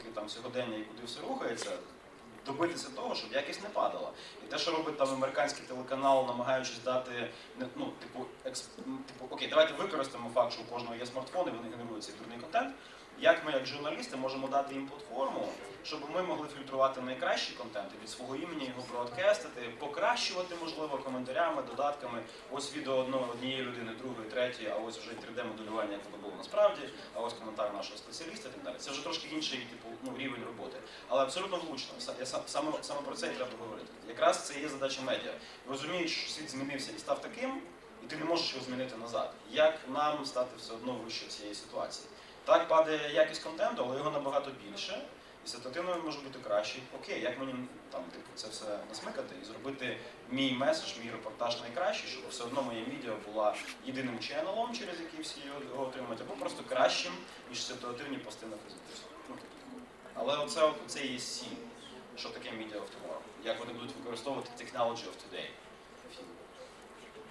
виклики там сьогодення і куди все рухається, добитися того, щоб якість не падала. І те, що робить там американський телеканал, намагаючись дати ну, типу, екс, типу, окей, давайте використаємо факт, що у кожного є смартфон, і вони генерують цей дурний контент. Як ми, як журналісти, можемо дати їм платформу, щоб ми могли фільтрувати найкращий контент і від свого імені його бродкастити, покращувати, можливо, коментарями, додатками. Ось відео одного однієї людини, другої, третьої, а ось вже 3D-моделювання, як воно було насправді, а ось коментар нашого спеціаліста і так далі. Це вже трошки інший типу, ну, рівень роботи. Але абсолютно влучно. Я сам- саме, саме про це і треба говорити. Якраз це є задача медіа. Розумієш, що світ змінився і став таким, і ти не можеш його змінити назад. Як нам стати все одно вище цієї ситуації? Так падає якість контенту, але його набагато більше. І ситуативно може бути кращий. Окей, як мені там типу це все насмикати і зробити мій меседж, мій репортаж найкращий, щоб все одно моя медіа була єдиним ченелом, через який всі його отримують, або просто кращим, ніж ситуативні пости на Фейсбуці. Ну, типу. Але оце, от- це є сіль, що таке Media of Tomorrow, як вони будуть використовувати technology of today.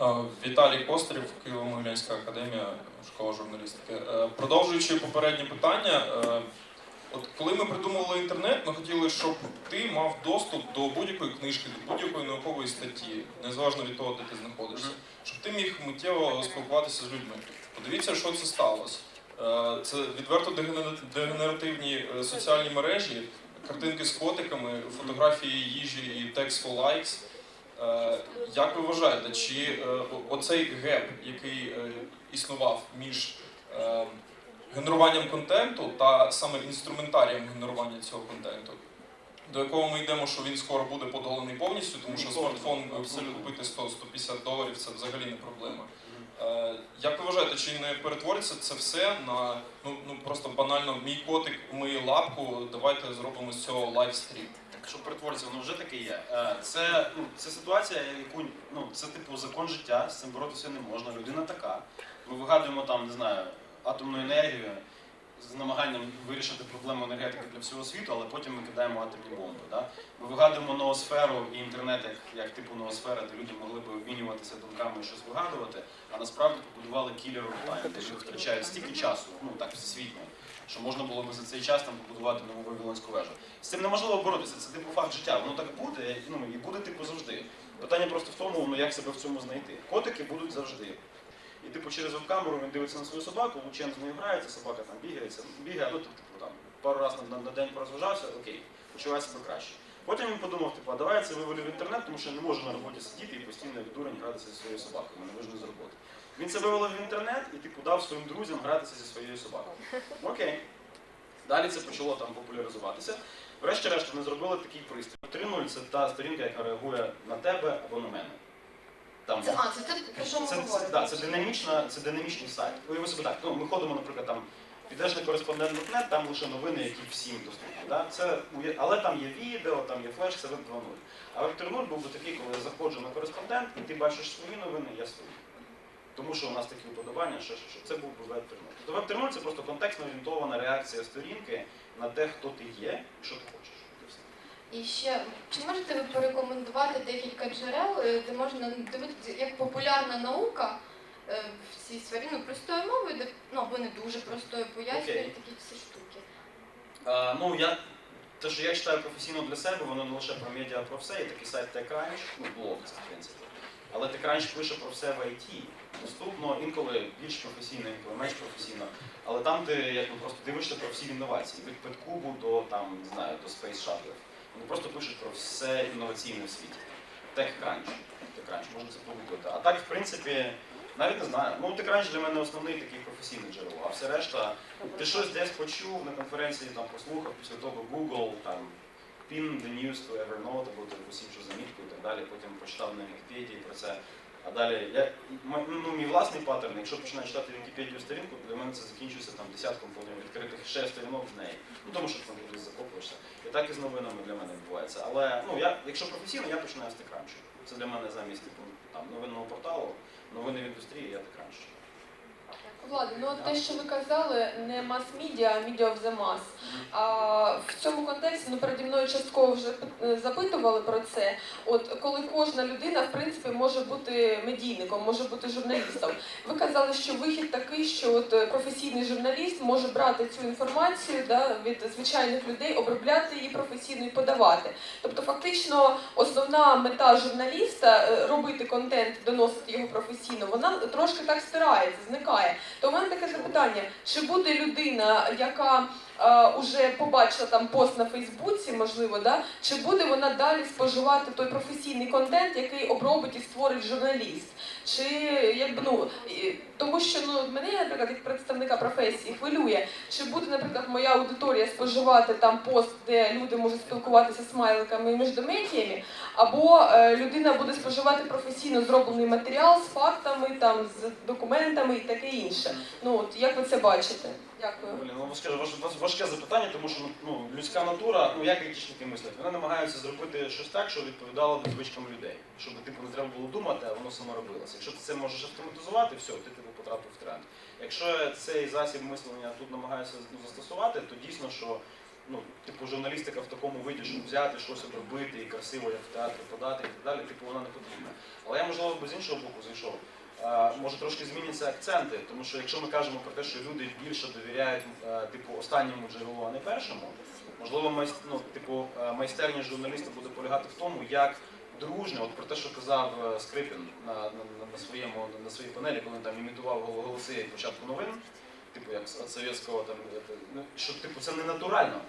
Е, Віталій Кострів, Києво-Могилянська академія, школа журналістики. Е, Продовжуючи попереднє питання, е, от коли ми придумували інтернет, ми хотіли, щоб ти мав доступ до будь-якої книжки, до будь-якої наукової статті, незалежно від того, де ти знаходишся, щоб ти міг миттєво спілкуватися з людьми. Подивіться, що це сталося. Це відверто дегенера- дегенеративні соціальні мережі, картинки з котиками, фотографії їжі і текст for likes. Е, Як ви вважаєте, чи е, оцей геп, який е, існував між генеруванням контенту та саме інструментарієм генерування цього контенту, до якого ми йдемо, що він скоро буде подоланий повністю, тому що смартфон Абсолютно. купити 100-150 доларів це взагалі не проблема. Як ви вважаєте, чи не перетвориться це все на ну, ну просто банально мій котик миє лапку, давайте зробимо з цього лайвстрім. Так що перетвориться, воно вже таке є. Е, Це, ну, це ситуація, яку ну, це типу закон життя, з цим боротися не можна. Людина така. Ми вигадуємо там, не знаю, атомну енергію з намаганням вирішити проблему енергетики для всього світу, але потім ми кидаємо атомні бомби. Да? Ми вигадуємо ноосферу і інтернет як, як типу ноосфера, де люди могли б обмінюватися думками і щось вигадувати, а насправді побудували кілер онлайн, де люди втрачають стільки часу, ну так всесвітньо, що можна було б за цей час там побудувати нову Вавилонську вежу. З цим неможливо боротися, це типу факт життя. Воно так буде, ну і буде типу завжди. Питання просто в тому, ну як себе в цьому знайти. Котики будуть завжди. І типу через веб-камеру він дивиться на свою собаку, Лучен з нею грається, собака там бігається, бігає, ну типу там пару разів на, на день порозважався, окей, почуває себе краще. Потім він подумав, типу, а давай я це вивалю в інтернет, тому що не можу на роботі сидіти і постійно як дурень гратися зі своєю собакою, мене вижне з роботи. Він це вивалив в інтернет і типу дав своїм друзям гратися зі своєю собакою. Окей. Далі це почало там популяризуватися. Врешті-решт вони зробили такий пристрій. 3.0 це та сторінка, яка реагує на тебе або на мене. Це, а, це те, про що ми це, це, говоримо. да, це, динамічна, це динамічний сайт. Уяви собі так, ну, ми ходимо, наприклад, там, підеш на кореспондент.нет, там лише новини, які всім доступні. Да? Це, уя- але там є відео, там є флеш, це веб 2.0. А веб 3.0 був би такий, коли я заходжу на кореспондент, і ти бачиш свої новини, я свої. Тому що у нас такі уподобання, що, що, що. це був би веб 3.0. Тобто веб 3.0 це просто контекстно орієнтована реакція сторінки на те, хто ти є і що ти хочеш. І ще, чи можете ви порекомендувати декілька джерел, е, де можна дивитися, як популярна наука е, в цій сфері, ну, простою мовою, де, ну, або не дуже простою пояснює Окей. такі всі штуки. А, ну, я, те, що я читаю професійно для себе, воно не лише про медіа, а про все. Є такий сайт TechCrunch, ну, блог це, в принципі. Але TechCrunch пише про все в IT. Доступно, інколи більш професійно, інколи менш професійно. Але там ти як би, просто дивишся про всі інновації, від петкубу до там, не знаю, до Space Shuttle. Вони просто пишуть про все інноваційне в світі. TechCrunch. TechCrunch, можна це погуглити. А так, в принципі, навіть не знаю. Ну, TechCrunch для мене основний такий професійний джерело, а все решта. Ти щось десь почув на конференції, там послухав, після того Google, там pin the news to Evernote, або усім, іншу замітку і так далі, потім почитав на Вікіпедії про це. А далі я, ну, мій власний паттерн, якщо починаю читати Вікіпедію сторінку, для мене це закінчується там десятком потім відкритих ще сторінок в неї. Ну тому що там кудись закопуєшся. І так і з новинами для мене відбувається. Але ну я, якщо професійно, я починаю з текранчу. Це для мене замість типу, там новинного порталу, новини в індустрії, я TechCrunch. Влади, ну те, що ви казали, не мас-мідіа, а of the mass. А в цьому контексті ну переді мною частково вже е, запитували про це. От коли кожна людина в принципі може бути медійником, може бути журналістом. Ви казали, що вихід такий, що от е, професійний журналіст може брати цю інформацію да, від звичайних людей, обробляти її професійно і подавати. Тобто, фактично, основна мета журналіста е, робити контент, доносити його професійно, вона трошки так стирається, зникає. То у мене таке запитання: чи буде людина, яка уже побачила там пост на Фейсбуці, можливо, да, чи буде вона далі споживати той професійний контент, який обробить і створить журналіст? Чи якби ну тому, що ну мене, наприклад, як представника професії хвилює, чи буде, наприклад, моя аудиторія споживати там пост, де люди можуть спілкуватися смайликами і междометіями, або е, людина буде споживати професійно зроблений матеріал з фактами, там з документами і таке інше. Ну от як ви це бачите? Дякую. Блін, ну скажу, важ- важ- важке запитання, тому що ну, людська натура, ну як айтішники мислять, вони намагаються зробити щось так, що відповідало б звичкам людей. Щоб типу не треба було думати, а воно само робилося. Якщо ти це можеш автоматизувати, все, ти типу потрапив в тренд. Якщо цей засіб мислення тут намагаються ну, застосувати, то дійсно, що ну, типу, журналістика в такому виді, щоб взяти щось обробити і красиво, як в театрі подати і так далі, типу вона не потрібна. Але я можливо би з іншого боку зайшов. Може трошки зміняться акценти, тому що якщо ми кажемо про те, що люди більше довіряють е, типу останньому джерелу, а не першому, можливо, майс- ну, типу, е, майстерність журналіста буде полягати в тому, як дружньо, от про те, що казав е, Скрипін на, на, на, своєму на своїй панелі, коли він там імітував голоси початку новин, типу як від совєтського там, ну, що типу це не натурально.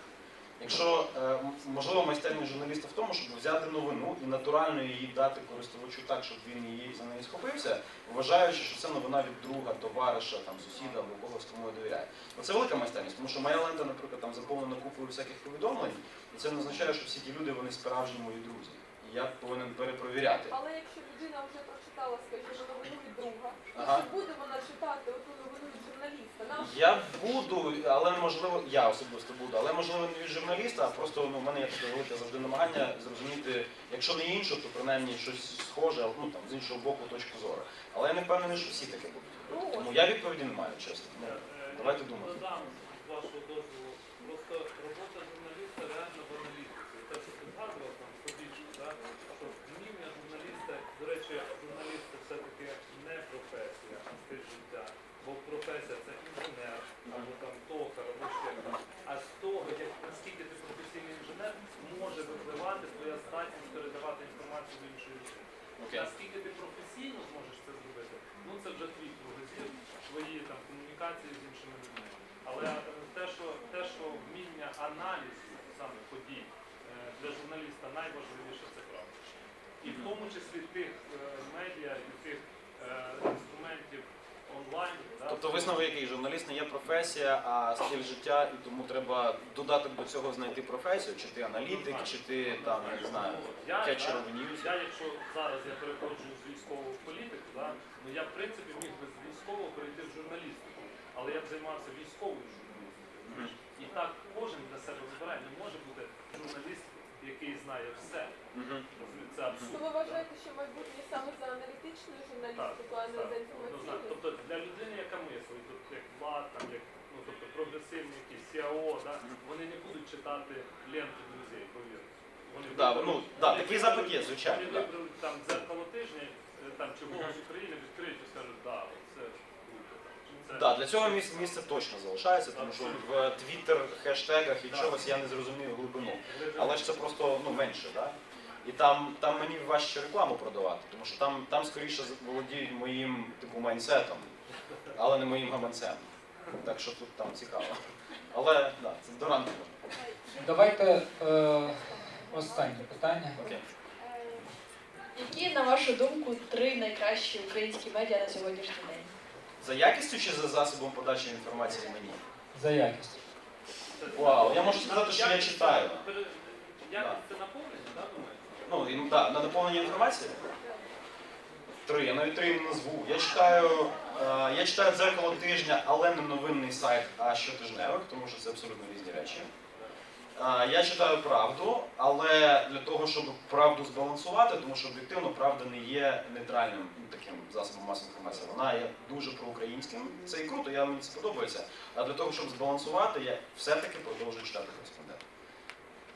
Якщо е, можливо майстерність журналіста в тому, щоб взяти новину і натурально її дати користувачу так, щоб він її за неї схопився, вважаючи, що це новина від друга, товариша, там сусіда або когось, кому я довіряю. Це велика майстерність, тому що моя лента, наприклад, там заповнена купою всяких повідомлень, і це не означає, що всі ті люди вони справжні мої друзі. І я повинен перепровіряти. Але якщо людина вже прочитала, скажімо, новину від друга, Ага. чи буде вона читати оту новину від журналіста? Наш... Я буду, але можливо, я особисто буду, але можливо не від журналіста, а просто ну, в мене є таке велике завжди намагання зрозуміти, якщо не інше, то принаймні щось схоже, ну там з іншого боку точку зору. Але я не впевнений, що всі таке будуть. ну, Тому я відповіді не маю, чесно. Давайте думати. Додам вашого дозволу. Просто робота журналіста реально в аналітиці. Те, що ти згадував там побічно, да? що вміння журналіста, до речі, журналіст це все-таки не професія, а стиль життя. Професія це інженер, або там токар, або ще хтось. А з того, як наскільки ти професійний інженер, може випливати твоя здатність передавати інформацію до іншої людини. Окей. Наскільки ти професійно зможеш це зробити, ну це вже твій кругозір, твої там комунікації з іншими людьми. Але е, те, що те, що вміння аналізу саме подій е, для журналіста найважливіше це правда. І в тому числі тих е, медіа і тих е, інструментів онлайн. Тобто висновок який журналіст не є професія, а стиль життя, і тому треба додати до цього знайти професію, чи ти аналітик, чи ти там, я не знаю, Я, ньюз. я, якщо зараз я переходжу з військового в політику, да, ну я в принципі міг би з військового перейти в журналістику, але я б займався військовою журналістикою. І так кожен для себе вибирає. Не може бути журналіст, який знає все. Це абсурд. ви вважаєте, що майбутнє саме за аналітичною журналістикою, а не за інформаційною? Тобто для людини, яка мислить, тобто як влад, там як ну тобто прогресивні якісь СІАО, да, вони не будуть читати ленту друзей, повірте. Вони Да, виберуть- ну, да, вони такий запит є, звичайно, Вони да. виберуть там дзеркало тижня, е, там чи голос України відкриють і скажуть, да, це- Да, для цього місце, місце точно залишається, тому що в твіттер, хештегах і чогось я не зрозумів глибину. Глибину. Але ж це просто ну, менше, да? І там, там мені важче рекламу продавати, тому що там, там скоріше володіють моїм типу майнсетом, але не моїм гаманцем. Так що тут там цікаво. Але да, це до ранку. Давайте е, останнє питання. Окей. Які, на вашу думку, три найкращі українські медіа на сьогоднішній день? За якістю чи за засобом подачі інформації мені? За якість. Це- Вау, я можу сказати, що я читаю. це Якість це наповнення, да, думаєте? Ну, і, да, на наповнення інформації? Три, я навіть три не назву. Я читаю, е, я читаю дзеркало тижня, але не новинний сайт, а щотижневик, тому що це абсолютно різні речі. А, Я читаю правду, але для того, щоб правду збалансувати, тому що об'єктивно правда не є нейтральним таким засобом масової інформації. Вона є дуже проукраїнським. Це і круто, я мені це подобається. А для того, щоб збалансувати, я все-таки продовжую читати кореспондента.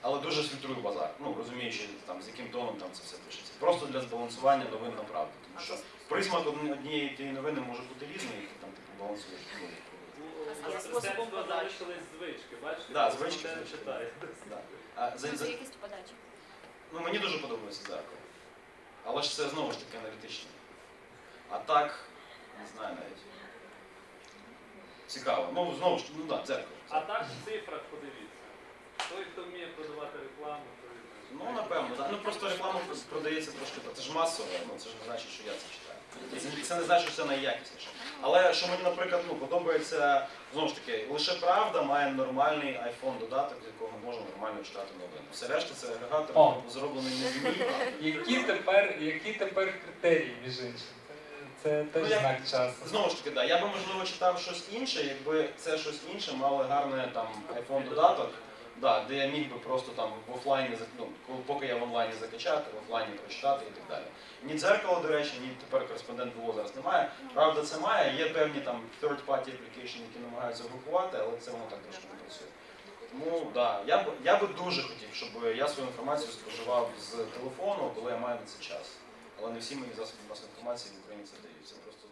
Але дуже фільтрую базар. Ну розуміючи там з яким тоном там це все пишеться. Просто для збалансування новин на правду. Тому що присмак однієї тієї новини може бути різний, і там типу балансуєш. У є способом. Залишились звички, бачите? Да, звички, звички. читає. да. А, за, за, якість подачі. Ну, мені дуже подобається дзеркало. Але ж це знову ж таки аналітично. А так, не знаю навіть. Цікаво. Ну, знову ж, ну так, да, дзеркало. А так в цифрах подивіться. Той, хто вміє продавати рекламу, той Ну, напевно, так. Ну просто реклама продається трошки, це ж масово, ну це ж не значить, що я це читаю. Це не значить, що це найякісніше. Але що мені, наприклад, ну, подобається, знову ж таки, лише правда має нормальний iPhone додаток, з якого можна нормально читати новини. Все решта це агрегатор, О. зроблений не війні. Які тепер, які тепер критерії, між іншим? Це теж Ну, я- знак часу. Знову ж таки, да. Я би можливо читав щось інше, якби це щось інше мало гарне там iPhone додаток, да, де я міг би просто там в офлайні ну, поки я в онлайні закачати, в офлайні прочитати і так далі. Ні дзеркало, до речі, ні тепер кореспондент БУ зараз немає. Правда, це має. Є певні там third-party application, які намагаються групувати, але це воно так трошки не працює. Тому да, я б я би дуже хотів, щоб я свою інформацію споживав з телефону, коли я маю на це час. Але не всі мої засоби масової інформації в Україні це дають. Це просто.